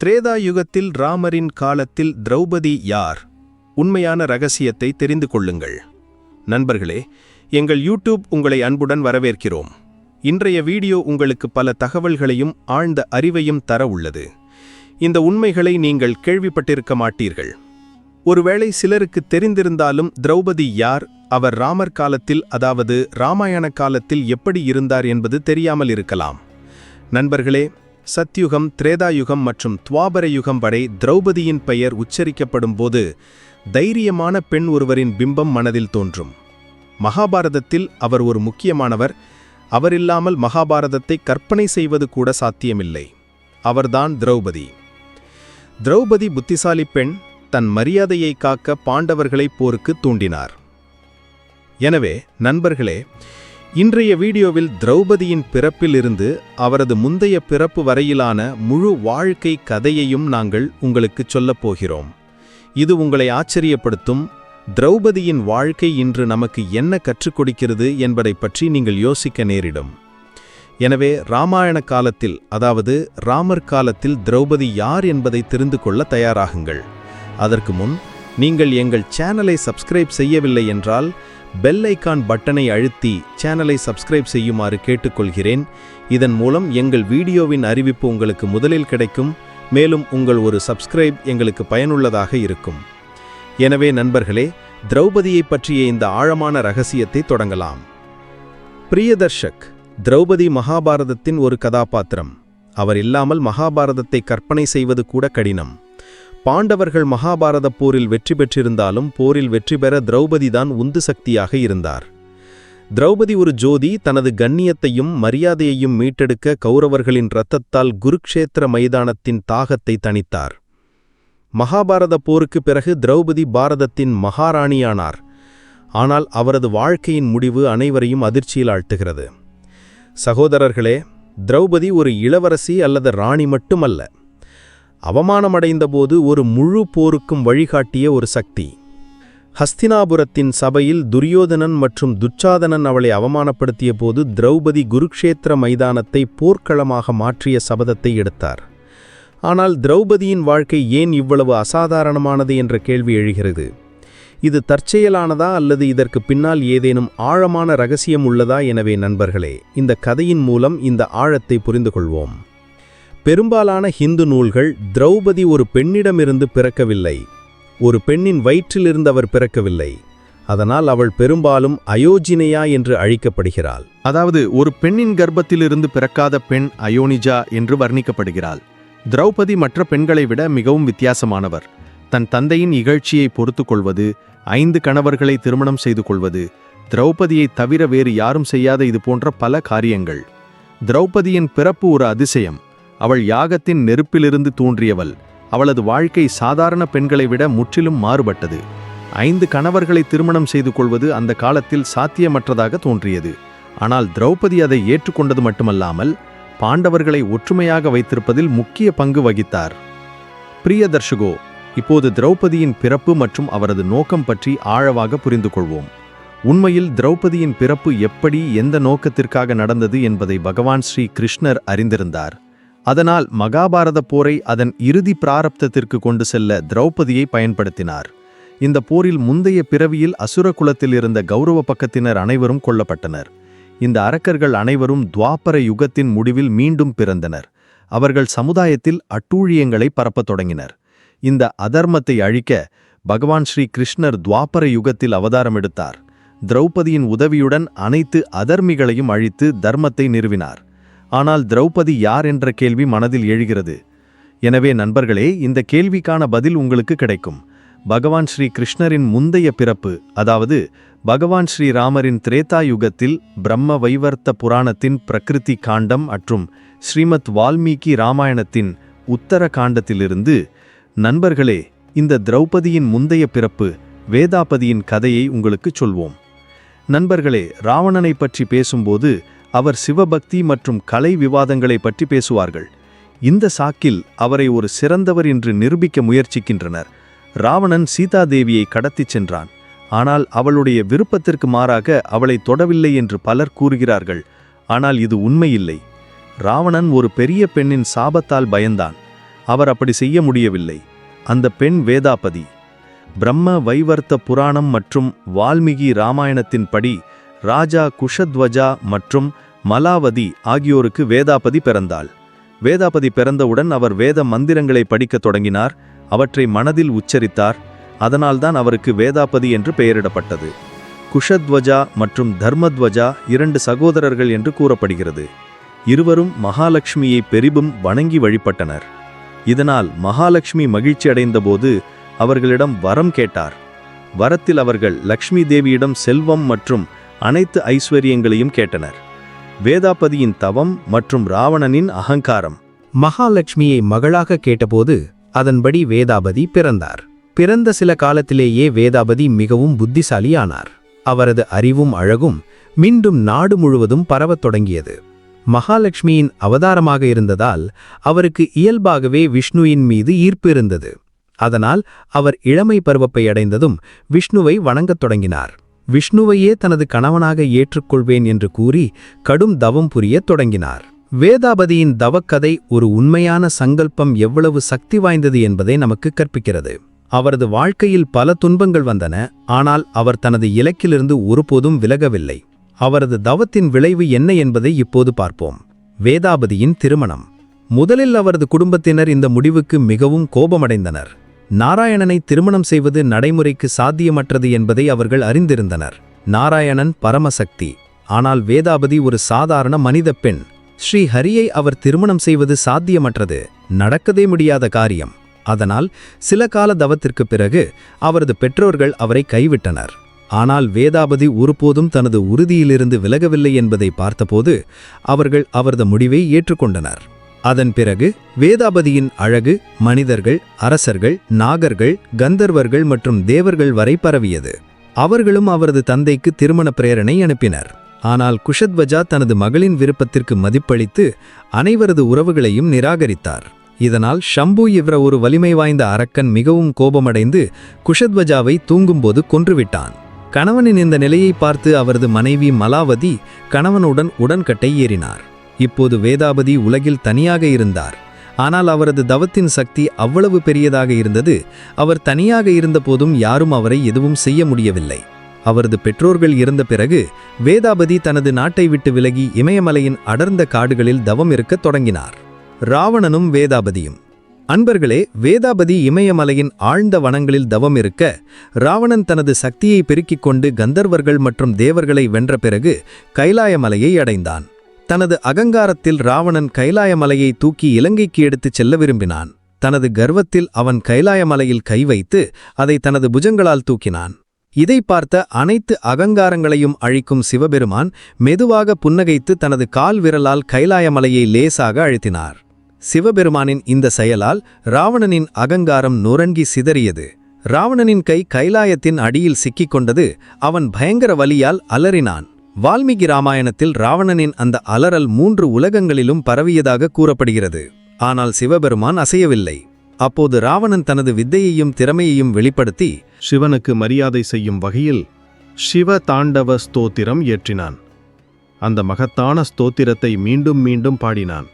திரேதா யுகத்தில் ராமரின் காலத்தில் திரௌபதி யார்? உண்மையான ரகசியத்தை தெரிந்து கொள்ளுங்கள். நண்பர்களே எங்கள் யூடியூப் உங்களை அன்புடன் வரவேற்கிறோம். இன்றைய வீடியோ உங்களுக்கு பல தகவல்களையும் ஆழ்ந்த அறிவையும் தர உள்ளது. இந்த உண்மைகளை நீங்கள் கேள்விப்பட்டிருக்க மாட்டீர்கள். ஒருவேளை சிலருக்கு தெரிந்திருந்தாலும் திரௌபதி யார் அவர் ராமர் காலத்தில் அதாவது ராமாயண காலத்தில் எப்படி இருந்தார் என்பது தெரியாமல் இருக்கலாம். நண்பர்களே சத்யுகம் திரேதாயுகம் மற்றும் துவாபர யுகம் வரை திரௌபதியின் பெயர் உச்சரிக்கப்படும் போது தைரியமான பெண் ஒருவரின் பிம்பம் மனதில் தோன்றும். மகாபாரதத்தில் அவர் ஒரு முக்கியமானவர். அவரில்லாமல் மகாபாரதத்தை கற்பனை செய்வது கூட சாத்தியமில்லை. அவர்தான் திரௌபதி. திரௌபதி புத்திசாலி பெண் தன் மரியாதையை காக்க பாண்டவர்களை போருக்கு தூண்டினார். எனவே நண்பர்களே இன்றைய வீடியோவில் திரௌபதியின் பிறப்பிலிருந்து அவரது முந்தைய பிறப்பு வரையிலான முழு வாழ்க்கை கதையையும் நாங்கள் உங்களுக்குச் சொல்லப் போகிறோம். இது உங்களை ஆச்சரியப்படுத்தும் திரௌபதியின் வாழ்க்கை இன்று நமக்கு என்ன கற்றுக் கொடுக்கிறது என்பதை பற்றி நீங்கள் யோசிக்க நேரிடும். எனவே ராமாயண காலத்தில் அதாவது ராமர் காலத்தில் திரௌபதி யார் என்பதை தெரிந்து கொள்ள தயாராகுங்கள். அதற்கு முன் நீங்கள் எங்கள் சேனலை சப்ஸ்கிரைப் செய்யவில்லை என்றால் பெல் ஐக்கான் பட்டனை அழுத்தி சேனலை சப்ஸ்கிரைப் செய்யுமாறு கேட்டுக்கொள்கிறேன். இதன் மூலம் எங்கள் வீடியோவின் அறிவிப்பு உங்களுக்கு முதலில் கிடைக்கும். மேலும் உங்கள் ஒரு சப்ஸ்கிரைப் எங்களுக்கு பயனுள்ளதாக இருக்கும். எனவே நண்பர்களே திரௌபதியை பற்றிய இந்த ஆழமான ரகசியத்தை தொடங்கலாம். பிரியதர்ஷக் திரௌபதி மகாபாரதத்தின் ஒரு கதாபாத்திரம். அவர் இல்லாமல் மகாபாரதத்தை கற்பனை செய்வது கூட கடினம். பாண்டவர்கள் மகாபாரத போரில் வெற்றி பெற்றிருந்தாலும் போரில் வெற்றி பெற திரௌபதி தான் உந்து சக்தியாக இருந்தார். திரௌபதி ஒரு ஜோதி தனது கண்ணியத்தையும் மரியாதையையும் மீட்டெடுக்க கௌரவர்களின் இரத்தத்தால் குருக்ஷேத்திர மைதானத்தின் தாகத்தை தணித்தார். மகாபாரத போருக்கு பிறகு திரௌபதி பாரதத்தின் மகாராணியானார். ஆனால் அவரது வாழ்க்கையின் முடிவு அனைவரையும் அதிர்ச்சியில் ஆழ்த்துகிறது. சகோதரர்களே திரௌபதி ஒரு இளவரசி அல்லது ராணி மட்டுமல்ல. அவமானமடைந்தபோது ஒரு முழு போருக்கும் வழிகாட்டிய ஒரு சக்தி. ஹஸ்தினாபுரத்தின் சபையில் துரியோதனன் மற்றும் துச்சாதனன் அவளை அவமானப்படுத்திய போது திரௌபதி குருக்ஷேத்திர மைதானத்தை போர்க்களமாக மாற்றிய சபதத்தை எடுத்தார். ஆனால் திரௌபதியின் வாழ்க்கை ஏன் இவ்வளவு அசாதாரணமானது என்ற கேள்வி எழுகிறது. இது தற்செயலானதா அல்லது இதற்கு பின்னால் ஏதேனும் ஆழமான ரகசியம் உள்ளதா எனவே நண்பர்களே இந்த கதையின் மூலம் இந்த ஆழத்தை புரிந்து கொள்வோம் பெரும்பாலான ஹிந்து நூல்கள் திரௌபதி ஒரு பெண்ணிடமிருந்து பிறக்கவில்லை. ஒரு பெண்ணின் வயிற்றிலிருந்து அவர் பிறக்கவில்லை. அதனால் அவள் பெரும்பாலும் அயோஜினையா என்று அழைக்கப்படுகிறாள். அதாவது ஒரு பெண்ணின் கர்ப்பத்திலிருந்து பிறக்காத பெண் அயோனிஜா என்று வர்ணிக்கப்படுகிறாள். திரௌபதி மற்ற பெண்களை விட மிகவும் வித்தியாசமானவர். தன் தந்தையின் இகழ்ச்சியை பொறுத்து கொள்வது ஐந்து கணவர்களை திருமணம் செய்து கொள்வது திரௌபதியை தவிர வேறு யாரும் செய்யாத இது போன்ற பல காரியங்கள். திரௌபதியின் பிறப்பு ஒரு அதிசயம். அவள் யாகத்தின் நெருப்பிலிருந்து தோன்றியவள். அவளது வாழ்க்கை சாதாரண பெண்களை விட முற்றிலும் மாறுபட்டது. ஐந்து கணவர்களை திருமணம் செய்து கொள்வது அந்த காலத்தில் சாத்தியமற்றதாக தோன்றியது. ஆனால் திரௌபதி அதை ஏற்றுக்கொண்டது மட்டுமல்லாமல் பாண்டவர்களை ஒற்றுமையாக வைத்திருப்பதில் முக்கிய பங்கு வகித்தார். பிரியதர்ஷகோ இப்போது திரௌபதியின் பிறப்பு மற்றும் அவரது நோக்கம் பற்றி ஆழவாக புரிந்து கொள்வோம். உண்மையில் திரௌபதியின் பிறப்பு எப்படி எந்த நோக்கத்திற்காக நடந்தது என்பதை பகவான் ஸ்ரீ கிருஷ்ணர் அறிந்திருந்தார். அதனால் மகாபாரத போரை அதன் இறுதி பிராரப்தத்திற்கு கொண்டு செல்ல திரௌபதியை பயன்படுத்தினார். இந்த போரில் முந்தைய பிறவியில் அசுர குலத்தில் இருந்த கௌரவ பக்கத்தினர் அனைவரும் கொல்லப்பட்டனர். இந்த அரக்கர்கள் அனைவரும் துவாபர யுகத்தின் முடிவில் மீண்டும் பிறந்தனர். அவர்கள் சமுதாயத்தில் அட்டூழியங்களை பரப்பத் தொடங்கினர். இந்த அதர்மத்தை அழிக்க பகவான் ஸ்ரீ கிருஷ்ணர் துவாபர யுகத்தில் அவதாரம் எடுத்தார். திரௌபதியின் உதவியுடன் அனைத்து அதர்மிகளையும் அழித்து தர்மத்தை நிறுவினார். ஆனால் திரௌபதி யார் என்ற கேள்வி மனதில் எழுகிறது. எனவே நண்பர்களே இந்த கேள்விக்கான பதில் உங்களுக்கு கிடைக்கும். பகவான் ஸ்ரீ கிருஷ்ணரின் முந்தைய பிறப்பு அதாவது பகவான் ஸ்ரீ ராமரின் திரேதா யுகத்தில் பிரம்ம வைவர்த்த புராணத்தின் பிரகிருதி காண்டம் மற்றும் ஸ்ரீமத் வால்மீகி ராமாயணத்தின் உத்தர காண்டத்திலிருந்து நண்பர்களே இந்த திரௌபதியின் முந்தைய பிறப்பு வேதாபதியின் கதையை உங்களுக்குச் சொல்வோம். நண்பர்களே ராவணனை பற்றி பேசும்போது அவர் சிவபக்தி மற்றும் கலை விவாதங்களை பற்றி பேசுவார்கள். இந்த சாக்கில் அவரை ஒரு சிறந்தவர் என்று நிரூபிக்க முயற்சிக்கின்றனர். ராவணன் சீதாதேவியை கடத்திச் சென்றான். ஆனால் அவளுடைய விருப்பத்திற்கு மாறாக அவளை தொடவில்லை என்று பலர் கூறுகிறார்கள். ஆனால் இது உண்மையில்லை. ராவணன் ஒரு பெரிய பெண்ணின் சாபத்தால் பயந்தான். அவர் அப்படி செய்ய முடியவில்லை. அந்த பெண் வேதாபதி. பிரம்ம வைவர்த்த புராணம் மற்றும் வால்மீகி ராமாயணத்தின்படி ராஜா குஷத்வஜா மற்றும் மலாவதி ஆகியோருக்கு வேதாபதி பிறந்தாள். வேதாபதி பிறந்தவுடன் அவர் வேத மந்திரங்களை படிக்கத் தொடங்கினார். அவற்றை மனதில் உச்சரித்தார். அதனால்தான் அவருக்கு வேதாபதி என்று பெயரிடப்பட்டது. குஷத்வஜா மற்றும் தர்மத்வஜா இரண்டு சகோதரர்கள் என்று கூறப்படுகிறது. இருவரும் மகாலட்சுமியை பெரிதும் வணங்கி வழிபட்டனர். இதனால் மகாலட்சுமி மகிழ்ச்சி அடைந்தபோது அவர்களிடம் வரம் கேட்டார். வரத்தில் அவர்கள் லக்ஷ்மி தேவியிடம் செல்வம் மற்றும் அனைத்து ஐஸ்வர்யங்களையும் கேட்டனர். வேதாபதியின் தவம் மற்றும் ராவணனின் அகங்காரம். மகாலட்சுமியை மகளாக கேட்டபோது அதன்படி வேதாபதி பிறந்தார். பிறந்த சில காலத்திலேயே வேதாபதி மிகவும் புத்திசாலியானார். அவரது அறிவும் அழகும் மீண்டும் நாடு முழுவதும் பரவத் தொடங்கியது. மகாலட்சுமியின் அவதாரமாக இருந்ததால் அவருக்கு இயல்பாகவே விஷ்ணுவின் மீது ஈர்ப்பு இருந்தது. அதனால் அவர் இளமை பருவப்பை அடைந்ததும் விஷ்ணுவை வணங்கத் தொடங்கினார். விஷ்ணுவையே தனது கணவனாக ஏற்றுக்கொள்வேன் என்று கூறி கடும் தவம் புரியத் தொடங்கினார். வேதாபதியின் தவக்கதை ஒரு உண்மையான சங்கல்பம் எவ்வளவு சக்தி வாய்ந்தது என்பதை நமக்கு கற்பிக்கிறது. அவரது வாழ்க்கையில் பல துன்பங்கள் வந்தன ஆனால் அவர் தனது இலக்கிலிருந்து ஒருபோதும் விலகவில்லை. அவரது தவத்தின் விளைவு என்ன என்பதை இப்போது பார்ப்போம். வேதாபதியின் திருமணம். முதலில் அவரது குடும்பத்தினர் இந்த முடிவுக்கு மிகவும் கோபமடைந்தனர். நாராயணனை திருமணம் செய்வது நடைமுறைக்கு சாத்தியமற்றது என்பதை அவர்கள் அறிந்திருந்தனர். நாராயணன் பரமசக்தி. ஆனால் வேதாபதி ஒரு சாதாரண மனித பெண். ஸ்ரீ ஹரியை அவர் திருமணம் செய்வது சாத்தியமற்றது. நடக்கவே முடியாத காரியம். அதனால் சில கால தவத்திற்கு பிறகு அவரது பெற்றோர்கள் அவரை கைவிட்டனர். ஆனால் வேதாபதி ஒருபோதும் தனது உறுதியிலிருந்து விலகவில்லை என்பதை பார்த்தபோது அவர்கள் அவரது முடிவை ஏற்றுக்கொண்டனர். அதன் பிறகு வேதாபதியின் அழகு மனிதர்கள் அரசர்கள் நாகர்கள் கந்தர்வர்கள் மற்றும் தேவர்கள் வரை பரவியது. அவர்களும் அவரது தந்தைக்கு திருமண பிரேரணை அனுப்பினர். ஆனால் குஷத்வஜா தனது மகளின் விருப்பத்திற்கு மதிப்பளித்து அனைவரது உறவுகளையும் நிராகரித்தார். இதனால் ஷம்பு என்ற ஒரு வலிமை வாய்ந்த அரக்கன் மிகவும் கோபமடைந்து குஷத்வஜாவை தூங்கும்போது கொன்றுவிட்டான். கணவனின் இந்த நிலையை பார்த்து அவரது மனைவி மலாவதி கணவனுடன் உடன்கட்டை ஏறினார். இப்போது வேதாபதி உலகில் தனியாக இருந்தார். ஆனால் அவரது தவத்தின் சக்தி அவ்வளவு பெரியதாக இருந்தது அவர் தனியாக இருந்தபோதும் யாரும் அவரை எதுவும் செய்ய முடியவில்லை. அவரது பெற்றோர்கள் இறந்த பிறகு வேதாபதி தனது நாட்டை விட்டு விலகி இமயமலையின் அடர்ந்த காடுகளில் தவம் இருக்கத் தொடங்கினார். ராவணனும் வேதாபதியும். அன்பர்களே வேதாபதி இமயமலையின் ஆழ்ந்த வனங்களில் தவம் இருக்க ராவணன் தனது சக்தியை பெருக்கிக் கொண்டு கந்தர்வர்கள் மற்றும் தேவர்களை வென்ற பிறகு கைலாயமலையை அடைந்தான். தனது அகங்காரத்தில் ராவணன் கைலாயமலையை தூக்கி இலங்கைக்கு எடுத்துச் செல்ல விரும்பினான். தனது கர்வத்தில் அவன் கைலாயமலையில் கை வைத்து அதை தனது புஜங்களால் தூக்கினான். இதை பார்த்த அனைத்து அகங்காரங்களையும் அழிக்கும் சிவபெருமான் மெதுவாக புன்னகைத்து தனது கால் விரலால் கைலாயமலையை லேசாக அழுத்தினார். சிவபெருமானின் இந்த செயலால் ராவணனின் அகங்காரம் நுரங்கி சிதறியது. ராவணனின் கை கைலாயத்தின் அடியில் சிக்கிக் கொண்டது அவன் பயங்கர வலியால் அலறினான். வால்மீகி ராமாயணத்தில் ராவணனின் அந்த அலறல் மூன்று உலகங்களிலும் பரவியதாக கூறப்படுகிறது. ஆனால் சிவபெருமான் அசையவில்லை. அப்போது ராவணன் தனது வித்தையையும் திறமையையும் வெளிப்படுத்தி சிவனுக்கு மரியாதை செய்யும் வகையில் சிவ தாண்டவ ஸ்தோத்திரம் இயற்றினான் அந்த மகத்தான ஸ்தோத்திரத்தை மீண்டும் மீண்டும் பாடினான்.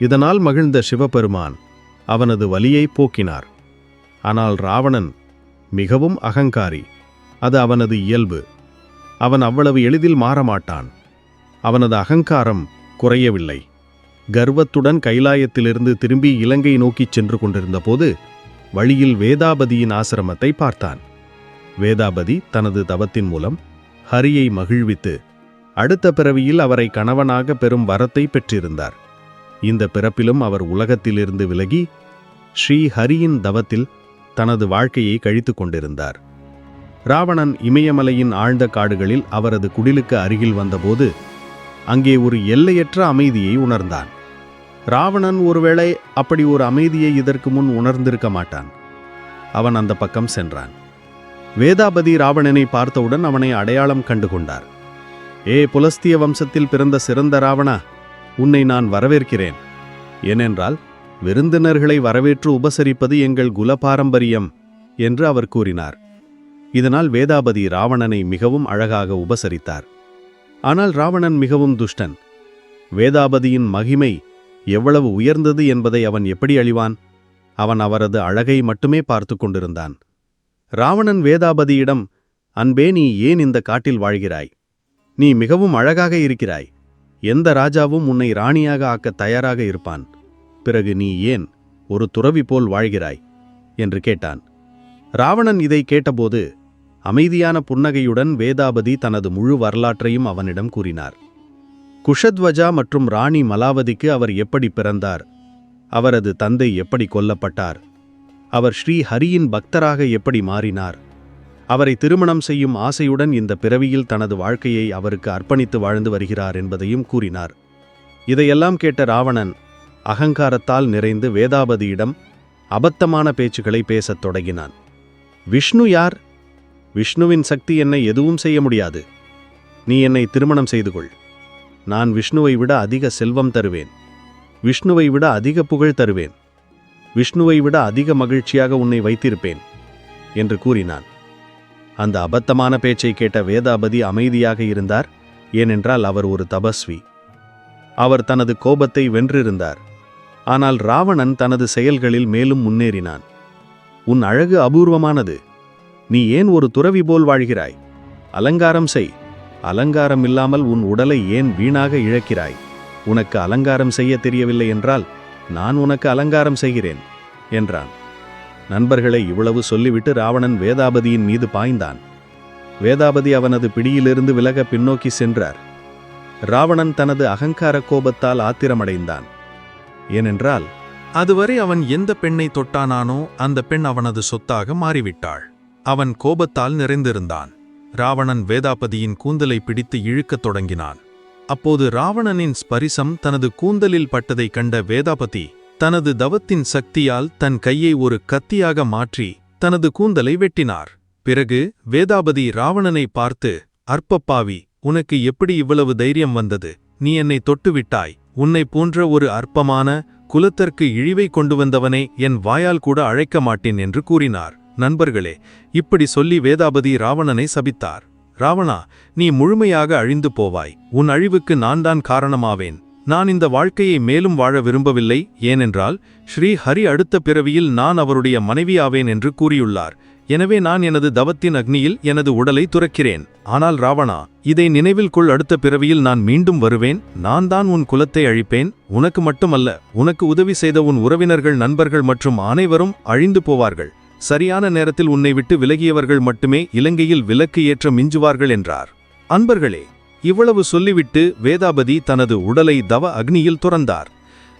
இதனால் மகிழ்ந்த சிவபெருமான் அவனது வலியை போக்கினார். ஆனால் ராவணன் மிகவும் அகங்காரி. அது அவனது இயல்பு. அவன் அவ்வளவு எளிதில் மாறமாட்டான். அவனது அகங்காரம் குறையவில்லை. கர்வத்துடன் கைலாயத்திலிருந்து திரும்பி இலங்கை நோக்கிச் சென்று கொண்டிருந்தபோது வழியில் வேதாபதியின் ஆசிரமத்தை பார்த்தான். வேதாபதி தனது தவத்தின் மூலம் ஹரியை மகிழ்வித்து அடுத்த பிறவியில் அவரை கணவனாக பெறும் வரத்தை பெற்றிருந்தார். இந்த பிறப்பிலும் அவர் உலகத்திலிருந்து விலகி ஸ்ரீ ஹரியின் தவத்தில் தனது வாழ்க்கையை கழித்துக் கொண்டிருந்தார். ராவணன் இமயமலையின் ஆழ்ந்த காடுகளில் அவரது குடிலுக்கு அருகில் வந்தபோது அங்கே ஒரு எல்லையற்ற அமைதியை உணர்ந்தான். ராவணன் ஒருவேளை அப்படி ஒரு அமைதியை இதற்கு முன் உணர்ந்திருக்க மாட்டான். அவன் அந்த பக்கம் சென்றான். வேதாபதி ராவணனை பார்த்தவுடன் அவனை அடையாளம் கண்டு கொண்டார். ஏ புலஸ்திய வம்சத்தில் பிறந்த சிறந்த ராவணா உன்னை நான் வரவேற்கிறேன். ஏனென்றால் விருந்தினர்களை வரவேற்று உபசரிப்பது எங்கள் குல பாரம்பரியம் என்று அவர் கூறினார். இதனால் வேதாபதி ராவணனை மிகவும் அழகாக உபசரித்தார். ஆனால் ராவணன் மிகவும் துஷ்டன். வேதாபதியின் மகிமை எவ்வளவு உயர்ந்தது என்பதை அவன் எப்படி அழிவான்? அவன் அவரது அழகை மட்டுமே பார்த்து கொண்டிருந்தான். ராவணன் வேதாபதியிடம் அன்பே நீ ஏன் இந்த காட்டில் வாழ்கிறாய்? நீ மிகவும் அழகாக இருக்கிறாய். எந்த ராஜாவும் உன்னை ராணியாக ஆக்க தயாராக இருப்பான். பிறகு நீ ஏன் ஒரு துறவி போல் வாழ்கிறாய்? என்று கேட்டான். ராவணன் இதை கேட்டபோது அமைதியான புன்னகையுடன் வேதாபதி தனது முழு வரலாற்றையும் அவனிடம் கூறினார். குஷத்வஜா மற்றும் ராணி மலாவதிக்கு அவர் எப்படி பிறந்தார்? அவரது தந்தை எப்படி கொல்லப்பட்டார்? அவர் ஸ்ரீ ஹரியின் பக்தராக எப்படி மாறினார்? அவரை திருமணம் செய்யும் ஆசையுடன் இந்த பிறவியில் தனது வாழ்க்கையை அவருக்கு அர்ப்பணித்து வாழ்ந்து வருகிறார் என்பதையும் கூறினார். இதையெல்லாம் கேட்ட ராவணன் அகங்காரத்தால் நிறைந்து வேதாபதியிடம் அபத்தமான பேச்சுக்களை பேசத் தொடங்கினான். விஷ்ணு யார்? விஷ்ணுவின் சக்தி என்னை எதுவும் செய்ய முடியாது. நீ என்னை திருமணம் செய்து கொள் நான் விஷ்ணுவை விட அதிக செல்வம் தருவேன். விஷ்ணுவை விட அதிக புகழ் தருவேன். விஷ்ணுவை விட அதிக மகிழ்ச்சியாக உன்னை வைத்திருப்பேன் என்று கூறினான். அந்த அபத்தமான பேச்சை கேட்ட வேதாபதி அமைதியாக இருந்தார் ஏனென்றால் அவர் ஒரு தபஸ்வி. அவர் தனது கோபத்தை வென்றிருந்தார். ஆனால் ராவணன் தனது செயல்களில் மேலும் முன்னேறினான். உன் அழகு அபூர்வமானது. நீ ஏன் ஒரு துறவி போல் வாழ்கிறாய்? அலங்காரம் செய். அலங்காரம் இல்லாமல் உன் உடலை ஏன் வீணாக இழக்கிறாய்? உனக்கு அலங்காரம் செய்ய தெரியவில்லை என்றால் நான் உனக்கு அலங்காரம் செய்கிறேன் என்றான். நண்பர்களை இவ்வளவு சொல்லிவிட்டு ராவணன் வேதாபதியின் மீது பாய்ந்தான். வேதாபதி அவனது பிடியிலிருந்து விலக பின்னோக்கி சென்றார். ராவணன் தனது அகங்கார கோபத்தால் ஆத்திரமடைந்தான். ஏனென்றால் அதுவரை அவன் எந்த பெண்ணை தொட்டானானோ அந்த பெண் அவனது சொத்தாக மாறிவிட்டாள். அவன் கோபத்தால் நிறைந்திருந்தான். ராவணன் வேதாபதியின் கூந்தலை பிடித்து இழுக்கத் தொடங்கினான். அப்போது ராவணனின் ஸ்பரிசம் தனது கூந்தலில் பட்டதைக் கண்ட வேதாபதி தனது தவத்தின் சக்தியால் தன் கையை ஒரு கத்தியாக மாற்றி தனது கூந்தலை வெட்டினார். பிறகு வேதாபதி ராவணனை பார்த்து அற்பப்பாவி உனக்கு எப்படி இவ்வளவு தைரியம் வந்தது? நீ என்னை தொட்டுவிட்டாய். உன்னை போன்ற ஒரு அற்பமான குலத்திற்கு இழிவை கொண்டு வந்தவனை என் வாயால் கூட அழைக்க மாட்டேன் என்று கூறினார். நண்பர்களே இப்படி சொல்லி வேதாபதி ராவணனை சபித்தார். ராவணா நீ முழுமையாக அழிந்து போவாய். உன் அழிவுக்கு நான் தான் காரணமாவேன். நான் இந்த வாழ்க்கையை மேலும் வாழ விரும்பவில்லை. ஏனென்றால் ஸ்ரீ ஹரி அடுத்த பிறவியில் நான் அவருடைய மனைவியாவேன் என்று கூறியுள்ளார். எனவே நான் எனது தவத்தின் அக்னியில் எனது உடலை துறக்கிறேன். ஆனால் ராவணா இதை நினைவில் கொள். அடுத்த பிறவியில் நான் மீண்டும் வருவேன். நான் தான் உன் குலத்தை அழிப்பேன். உனக்கு மட்டுமல்ல உனக்கு உதவி செய்த உன் உறவினர்கள் நண்பர்கள் மற்றும் அனைவரும் அழிந்து போவார்கள். சரியான நேரத்தில் உன்னை விட்டு விலகியவர்கள் மட்டுமே இலங்கையில் விலக்கு ஏற்ற மிஞ்சுவார்கள் என்றார். அன்பர்களே இவ்வளவு சொல்லிவிட்டு வேதாபதி தனது உடலை தவ அக்னியில் துறந்தார்.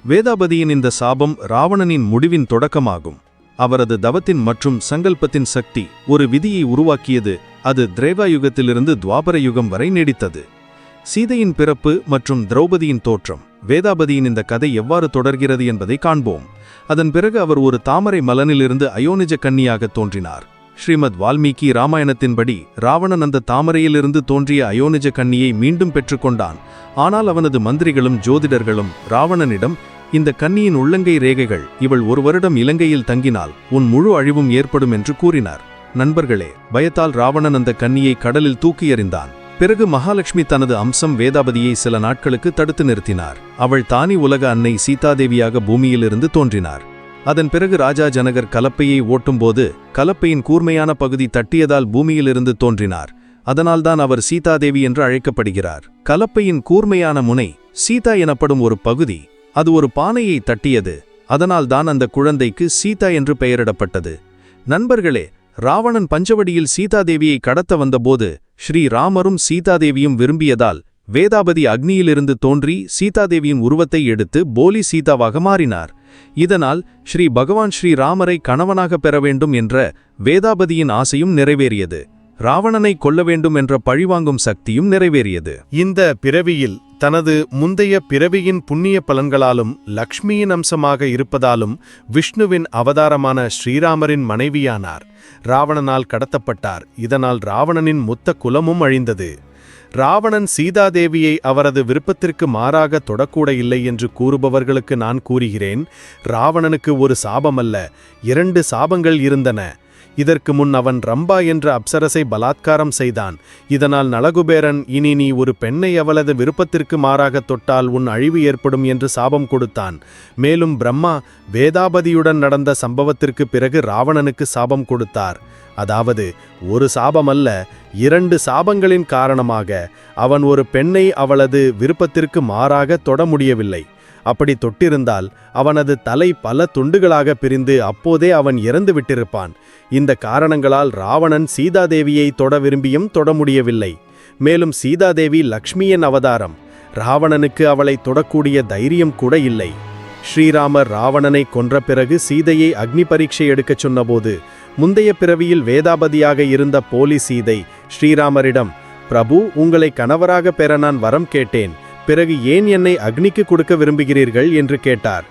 வேதாபதியின் இந்த சாபம் ராவணனின் முடிவின் தொடக்கமாகும். அவரது தவத்தின் மற்றும் சங்கல்பத்தின் சக்தி ஒரு விதியை உருவாக்கியது அது திரேவாயுகத்திலிருந்து துவாபர யுகம் வரை நீடித்தது. சீதையின் பிறப்பு மற்றும் திரௌபதியின் தோற்றம். வேதாபதியின் இந்த கதை எவ்வாறு தொடர்கிறது என்பதை காண்போம். அதன் பிறகு அவர் ஒரு தாமரை மலனிலிருந்து அயோனிஜ கன்னியாக தோன்றினார். ஸ்ரீமத் வால்மீகி ராமாயணத்தின்படி ராவணன் அந்த தாமரையிலிருந்து தோன்றிய அயோனிஜ கன்னியை மீண்டும் பெற்றுக்கொண்டான். ஆனால் அவனது மந்திரிகளும் ஜோதிடர்களும் ராவணனிடம் இந்த கன்னியின் உள்ளங்கை ரேகைகள் இவள் ஒரு வருடம் இலங்கையில் தங்கினால் உன் முழு அழிவும் ஏற்படும் என்று கூறினார். நண்பர்களே பயத்தால் ராவணன் அந்த கன்னியை கடலில் தூக்கி எறிந்தான். பிறகு மகாலட்சுமி தனது அம்சம் வேதாபதியை சில நாட்களுக்கு தடுத்து நிறுத்தினார். அவள் தானி உலக அன்னை சீதாதேவியாக பூமியிலிருந்து தோன்றினார். அதன் பிறகு ராஜா ஜனகர் கலப்பையை ஓட்டும்போது கலப்பையின் கூர்மையான பகுதி தட்டியதால் பூமியிலிருந்து தோன்றினார். அதனால்தான் அவர் சீதாதேவி என்று அழைக்கப்படுகிறார். கலப்பையின் கூர்மையான முனை சீதா எனப்படும் ஒரு பகுதி அது ஒரு பானையை தட்டியது. அதனால்தான் அந்த குழந்தைக்கு சீதா என்று பெயரிடப்பட்டது. நண்பர்களே ராவணன் பஞ்சவடியில் சீதாதேவியை கடத்த வந்தபோது ஸ்ரீ ராமரும் சீதாதேவியும் விரும்பியதால் வேதாபதி அக்னியிலிருந்து தோன்றி சீதாதேவியின் உருவத்தை எடுத்து போலி சீதாவாக மாறினார். இதனால் ஸ்ரீ பகவான் ஸ்ரீ ராமரை கணவனாக பெற வேண்டும் என்ற வேதாபதியின் ஆசையும் நிறைவேறியது. ராவணனை கொல்ல வேண்டும் என்ற பழிவாங்கும் சக்தியும் நிறைவேறியது. இந்த பிறவியில் தனது முந்தைய பிறவியின் புண்ணிய பலன்களாலும் லக்ஷ்மியின் அம்சமாக இருப்பதாலும் விஷ்ணுவின் அவதாரமான ஸ்ரீராமரின் மனைவியானார். ராவணனால் கடத்தப்பட்டார். இதனால் ராவணனின் மொத்த குலமும் அழிந்தது. ராவணன் சீதாதேவியை அவரது விருப்பத்திற்கு மாறாக தொடக்கூட இல்லை என்று கூறுபவர்களுக்கு நான் கூறுகிறேன். ராவணனுக்கு ஒரு சாபமல்ல. இரண்டு சாபங்கள் இருந்தன. இதற்கு முன் அவன் ரம்பா என்ற அப்சரசை பலாத்காரம் செய்தான். இதனால் நலகுபேரன் இனி நீ ஒரு பெண்ணை அவளது விருப்பத்திற்கு மாறாக தொட்டால் உன் அழிவு ஏற்படும் என்று சாபம் கொடுத்தான். மேலும் பிரம்மா வேதாபதியுடன் நடந்த சம்பவத்திற்கு பிறகு ராவணனுக்கு சாபம் கொடுத்தார். அதாவது ஒரு சாபமல்ல இரண்டு சாபங்களின் காரணமாக அவன் ஒரு பெண்ணை அவளது விருப்பத்திற்கு மாறாக தொட முடியவில்லை. அப்படி தொட்டிருந்தால் அவனது தலை பல துண்டுகளாக பிரிந்து அப்போதே அவன் இறந்து விட்டிருப்பான். இந்த காரணங்களால் ராவணன் சீதாதேவியை தொட விரும்பியும் தொட முடியவில்லை. மேலும் சீதாதேவி லக்ஷ்மியின் அவதாரம். ராவணனுக்கு அவளை தொடக்கூடிய தைரியம் கூட இல்லை. ஸ்ரீராமர் ராவணனை கொன்ற பிறகு சீதையை அக்னி பரீட்சை எடுக்கச் சொன்னபோது முந்தைய பிறவியில் வேதாபதியாக இருந்த போலி சீதை ஸ்ரீராமரிடம் பிரபு உங்களை கணவராக பெற நான் வரம் கேட்டேன். பிறகு ஏன் என்னை அக்னிக்கு கொடுக்க விரும்புகிறீர்கள் என்று கேட்டார்.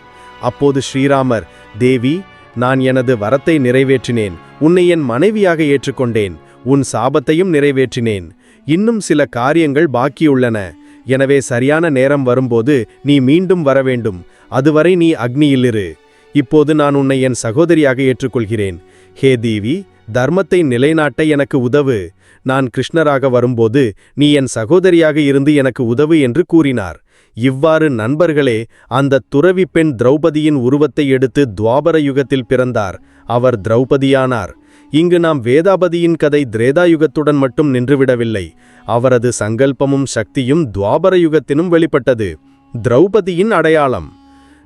அப்போது ஸ்ரீராமர் தேவி நான் எனது வரத்தை நிறைவேற்றினேன். உன்னை என் மனைவியாக ஏற்றுக்கொண்டேன். உன் சாபத்தையும் நிறைவேற்றினேன். இன்னும் சில காரியங்கள் பாக்கியுள்ளன. எனவே சரியான நேரம் வரும்போது நீ மீண்டும் வர வேண்டும். அதுவரை நீ அக்னியிலிரு இப்போது நான் உன்னை என் சகோதரியாக ஏற்றுக்கொள்கிறேன். ஹே தேவி தர்மத்தை நிலைநாட்ட எனக்கு உதவு. நான் கிருஷ்ணராக வரும்போது நீ என் சகோதரியாக இருந்து எனக்கு உதவு என்று கூறினார். இவ்வாறு நண்பர்களே அந்த துறவி பெண் திரௌபதியின் உருவத்தை எடுத்து துவாபர யுகத்தில் பிறந்தார். அவர் திரௌபதியானார். இங்கு நாம் வேதாபதியின் கதை திரேதாயுகத்துடன் மட்டும் நின்றுவிடவில்லை. அவரது சங்கல்பமும் சக்தியும் துவாபர யுகத்தினும் வெளிப்பட்டது. திரௌபதியின் அடையாளம்.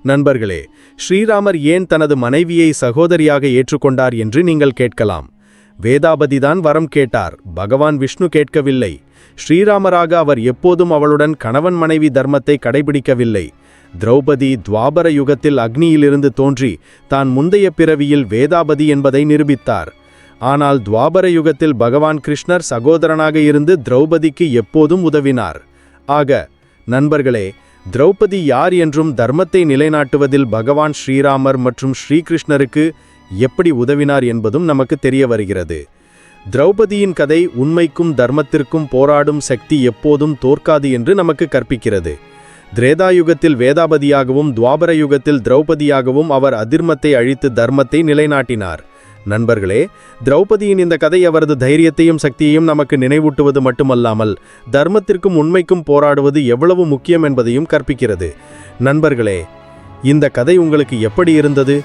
நண்பர்களே ஸ்ரீராமர் ஏன் தனது மனைவியை சகோதரியாக ஏற்றுக்கொண்டார் என்று நீங்கள் கேட்கலாம். வேதாபதிதான் வரம் கேட்டார். பகவான் விஷ்ணு கேட்கவில்லை. ஸ்ரீராமராக அவர் எப்போதும் அவளுடன் கணவன் மனைவி தர்மத்தை கடைபிடிக்கவில்லை. திரௌபதி துவாபர யுகத்தில் அக்னியிலிருந்து தோன்றி தான் முந்தைய பிறவியில் வேதாபதி என்பதை நிரூபித்தார். ஆனால் துவாபர யுகத்தில் பகவான் கிருஷ்ணர் சகோதரனாக இருந்து திரௌபதிக்கு எப்போதும் உதவினார். ஆக நண்பர்களே திரௌபதி யார் என்றும் தர்மத்தை நிலைநாட்டுவதில் பகவான் ஸ்ரீராமர் மற்றும் ஸ்ரீகிருஷ்ணருக்கு எப்படி உதவினார் என்பதும் நமக்கு தெரிய வருகிறது. திரௌபதியின் கதை உண்மைக்கும் தர்மத்திற்கும் போராடும் சக்தி எப்போதும் தோற்காது என்று நமக்கு கற்பிக்கிறது. திரேதாயுகத்தில் வேதாபதியாகவும் துவாபர யுகத்தில் திரௌபதியாகவும் அவர் அதிர்மத்தை அழித்து தர்மத்தை நிலைநாட்டினார். நண்பர்களே திரௌபதியின் இந்த கதை அவரது தைரியத்தையும் சக்தியையும் நமக்கு நினைவூட்டுவது மட்டுமல்லாமல் தர்மத்திற்கும் உண்மைக்கும் போராடுவது எவ்வளவு முக்கியம் என்பதையும் கற்பிக்கிறது. நண்பர்களே இந்த கதை உங்களுக்கு எப்படி இருந்தது?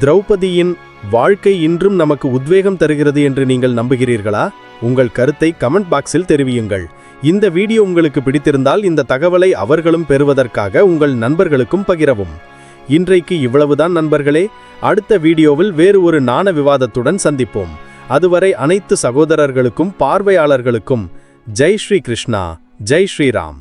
திரௌபதியின் வாழ்க்கை இன்றும் நமக்கு உத்வேகம் தருகிறது என்று நீங்கள் நம்புகிறீர்களா? உங்கள் கருத்தை கமெண்ட் பாக்ஸில் தெரிவியுங்கள். இந்த வீடியோ உங்களுக்கு பிடித்திருந்தால் இந்த தகவலை அவர்களும் பெறுவதற்காக உங்கள் நண்பர்களுக்கும் பகிரவும். இன்றைக்கு இவ்வளவுதான் நண்பர்களே. அடுத்த வீடியோவில் வேறு ஒரு நாண விவாதத்துடன் சந்திப்போம். அதுவரை அனைத்து சகோதரர்களுக்கும் பார்வையாளர்களுக்கும் ஜெய் ஸ்ரீ கிருஷ்ணா ஜெய் ஸ்ரீராம்.